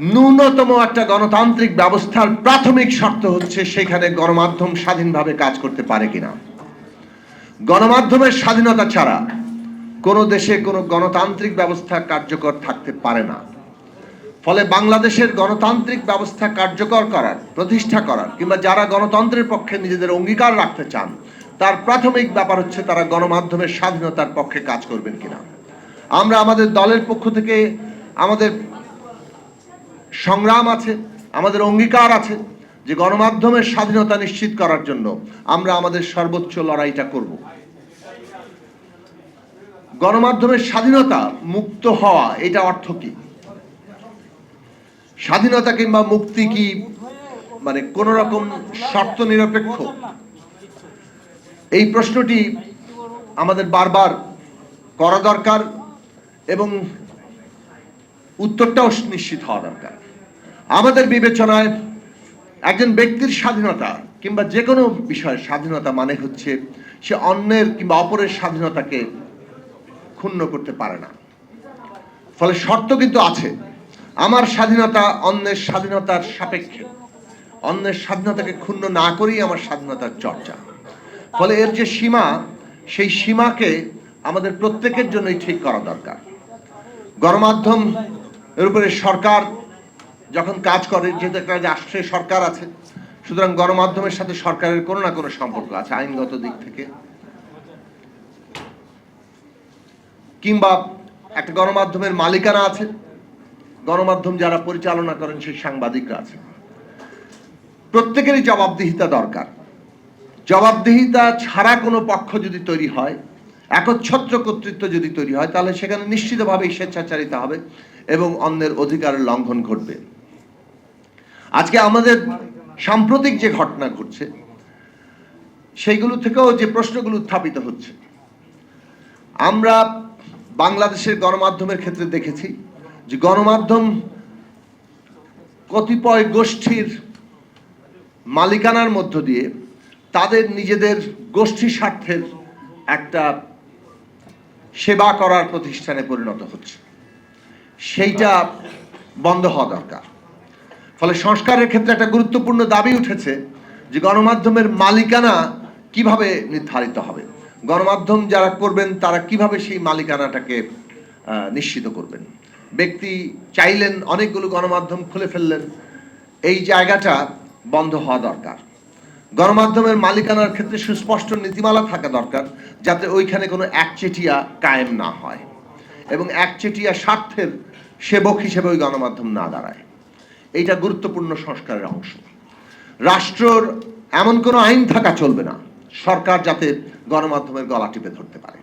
ন্যূনতম একটা গণতান্ত্রিক ব্যবস্থার প্রাথমিক শর্ত হচ্ছে সেখানে গণমাধ্যম স্বাধীনভাবে কাজ করতে পারে কিনা। গণমাধ্যমের স্বাধীনতা ছাড়া কোনো দেশে কোনো গণতান্ত্রিক ব্যবস্থা কার্যকর থাকতে পারে না। ফলে বাংলাদেশের গণতান্ত্রিক ব্যবস্থা কার্যকর করার, প্রতিষ্ঠা করার কিংবা যারা গণতন্ত্রের পক্ষে নিজেদের অঙ্গীকার রাখতে চান, তার প্রাথমিক ব্যাপার হচ্ছে তারা গণমাধ্যমের স্বাধীনতার পক্ষে কাজ করবেন কিনা। আমরা আমাদের দলের পক্ষ থেকে আমাদের সংগ্রাম আছে, আমাদের অঙ্গীকার আছে যে গণমাধ্যমের স্বাধীনতা নিশ্চিত করার জন্য আমরা আমাদের সর্বোচ্চ লড়াইটা করব। গণমাধ্যমের স্বাধীনতা মুক্ত হওয়া, এটা অর্থ কি? স্বাধীনতা কিংবা মুক্তি কি মানে কোন রকম শর্ত নিরপেক্ষ? এই প্রশ্নটি আমাদের বারবার করা দরকার এবং উত্তরটাও নিশ্চিত হওয়া দরকার। আমাদের বিবেচনায় একজন ব্যক্তির স্বাধীনতা কিংবা যে কোনো বিষয়ের স্বাধীনতা মানে হচ্ছে সে অন্যের কিংবা অপরের স্বাধীনতাকে ক্ষুণ্ণ করতে পারে না। ফলে শর্ত কিন্তু আছে। আমার স্বাধীনতা অন্যের স্বাধীনতার সাপেক্ষে। অন্যের স্বাধীনতাকে ক্ষুণ্ণ না করেই আমার স্বাধীনতার চর্চা। ফলে এর যে সীমা, সেই সীমাকে আমাদের প্রত্যেকের জন্যই ঠিক করা দরকার। গণমাধ্যম এর উপরে সরকার যখন কাজ করে যেহেতু একটা রাষ্ট্রের সরকার আছে। সুতরাং গণমাধ্যমের সাথে সরকারের কোনো না কোনো সম্পর্ক আছে আইনগত দিক থেকে। কিংবা একটা গণমাধ্যমের মালিকানা আছে। গণমাধ্যম যারা পরিচালনা করেন, সেই সাংবাদিকরা আছে। প্রত্যেকেরই জবাবদিহিতা দরকার। জবাবদিহিতা ছাড়া কোনো পক্ষ যদি তৈরি হয়, একচ্ছত্র কর্তৃত্ব যদি তৈরি হয়, তাহলে সেখানে নিশ্চিতভাবেই স্বেচ্ছাচারিতা হবে এবং অন্যের অধিকারের লঙ্ঘন ঘটবে। আজকে আমাদের সাম্প্রতিক যে ঘটনা ঘটছে, সেইগুলো থেকেও যে প্রশ্নগুলো উত্থাপিত হচ্ছে, আমরা বাংলাদেশের গণমাধ্যমের ক্ষেত্রে দেখেছি যে গণমাধ্যম কতিপয় গোষ্ঠীর মালিকানার মধ্য দিয়ে তাদের নিজেদের গোষ্ঠী স্বার্থের একটা সেবা করার প্রতিষ্ঠানে পরিণত হচ্ছে। সেইটা বন্ধ হওয়া দরকার। ফলে সংস্কারের ক্ষেত্রে একটা গুরুত্বপূর্ণ দাবি উঠেছে যে গণমাধ্যমের মালিকানা কীভাবে নির্ধারিত হবে? গণমাধ্যম যারা করবেন, তারা কীভাবে সেই মালিকানাটাকে নিশ্চিত করবেন? ব্যক্তি চাইলেন অনেকগুলো গণমাধ্যম খুলে ফেললেন, এই জায়গাটা বন্ধ হওয়া দরকার। গণমাধ্যমের মালিকানার ক্ষেত্রে সুস্পষ্ট নীতিমালা থাকা দরকার, যাতে ওইখানে কোনো একচেটিয়া কায়েম না হয় এবং একচেটিয়া স্বার্থের সেবক হিসেবে ওই গণমাধ্যম না দাঁড়ায়। এইটা গুরুত্বপূর্ণ সংস্কারের অংশ। রাষ্ট্রর এমন কোনো আইন থাকা চলবে না। সরকার যাতে গণমাধ্যমের গলা টিপে ধরতে পারে।